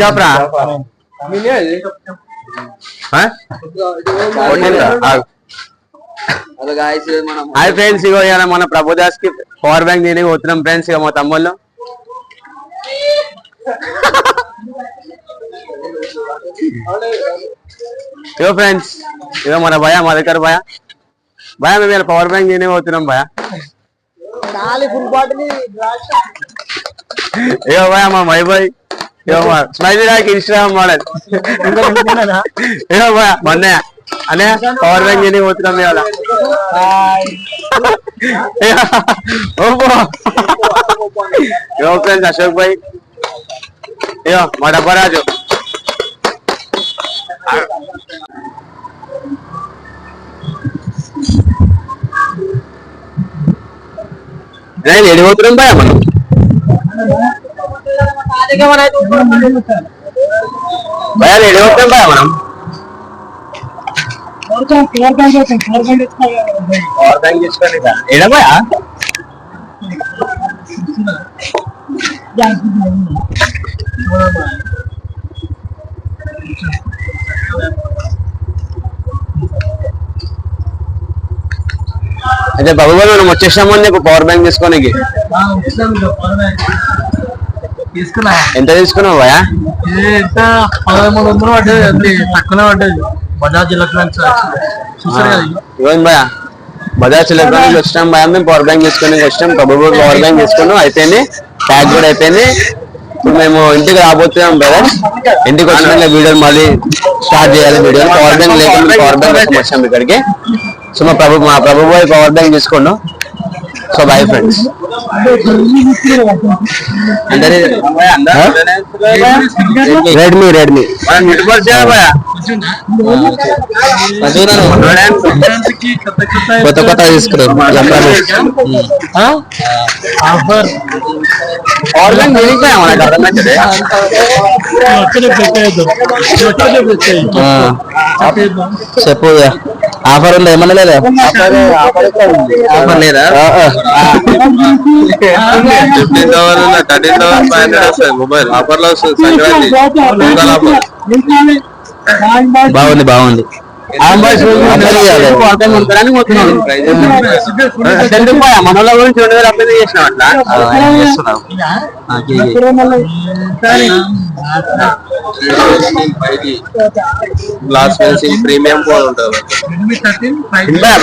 చెప్పరా hi friends ఇగో ఇవాళ మన ప్రభుదాస్కి పవర్ బ్యాంక్ దీని పోతున్నాం ఫ్రెండ్స్ ఇక మా తమ్ముళ్ళు. ఇగో ఫ్రెండ్స్ ఇగో మన భయ మా దగ్గర భయ. భయ మేము ఇలా పవర్ బ్యాంక్ దీని పోతున్నాం భయ. ఇగో భయ మా మై బాయ్. મને. અને પાવર બેંક જેની ઓતરા ફ્રેન્ડ અશોકભાઈ. યો, મારા પર આજો જય લેડી ભાઈ મને నేను ఎడిపోతున్నాం భయ మనం భయ ఎడిపోతున్నాం భయ మనం పవర్ బ్యాంక్ తీసుకోండి ఎడ భయ అయితే బాబు గారు మనం వచ్చేసాము నీకు పవర్ బ్యాంక్ తీసుకోనికి తీసుకున్నా ఎంత తీసుకున్నావు భయ ఎంత? పదమూడు వందలు పడ్డది. అది తక్కువనే పడ్డది. బజాజ్ ఎలక్ట్రానిక్స్ ఇవ్వండి భయ బజాజ్ ఎలక్ట్రానిక్ వచ్చినాం భయ మేము పవర్ బ్యాంక్ తీసుకొని వచ్చినాం. గారు పవర్ బ్యాంక్ తీసుకున్నాం అయిపోయింది. ప్యాక్ కూడా అయిపోయింది. ఇప్పుడు మేము ఇంటికి రాబోతున్నాం బ్రదర్ ఇంటికి వచ్చిన వీడియో మళ్ళీ స్టార్ట్ చేయాలి వీడియో పవర్ బ్యాంక్ లేకుండా పవర్ బ్యాంక్ వచ్చాం ఇక్కడికి. సో మా ప్రభు మా Prabhu power bank తీసుకోండు. So bye friends Redmi Redmi కొత్త కొత్త కొత్త కొత్త తీసుకున్నాం ఆఫర్ చెప్పు ఆఫర్ ఉందా? ఏమన్నా లేదా? ఆఫర్ లేదా fifteen thousand thirteen thousand five hundred వస్తాయి మొబైల్. ఆఫర్లో వస్తుంది సంక్రాంతి బాగుంది బాగుంది. మనలో గురించి రెండు వేలు అప్లై చేసినాం అట్లా? గ్లాస్ ఫెన్సింగ్ ప్రీమియం ఫోన్ ఉంటుంది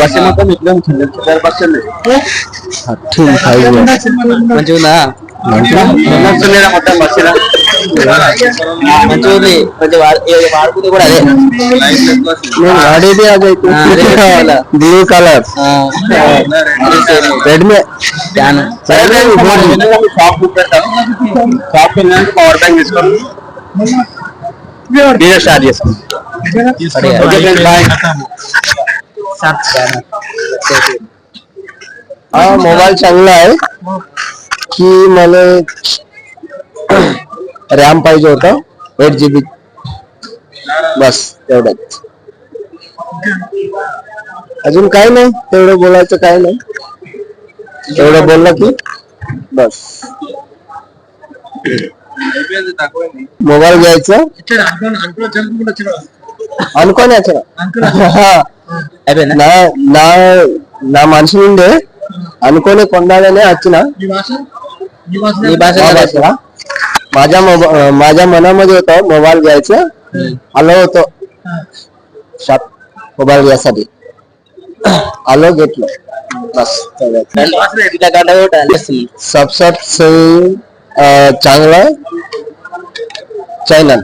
బస్సు మొత్తం ఇట్లా ఉంటుంది బస్సు ఉంది. మంచిగా ఉందా మొత్తం బస్సులో. మంచిగా ఉంది కొంచెం వాడుకుంటే కూడా అదే నేను వాడేది అదే blue colour Redmi shop power bank తీసుకోండి వీడియో స్టార్ట్ చేసుకోండి ఓకే ఫ్రెండ్స్ బాయ్ हाँ मोबाइल चल रहा है कि मैंने रॅम पाहिजे होता एट जी बी बस तेवढंच अजून काय नाही तेवढं बोलायचं काय नाही तेवढं बोललं की बस मोबाईल घ्यायचा అంకుల్ జంప్ కూడా వచ్చిన అనుకోని నా నా నా మనసు నుండే అనుకోని కొండాలని వచ్చిన ఈ భాష माझ्या मोबा- माझ्या मनामध्ये होतं मोबाईल घ्यायचं. आलो होतो. शॉप मोबाईल घ्यायसाठी. आलो घेतलं. बस. तेवढंच. రెండు మాసాలు ఎంత గంట चांगला चॅनल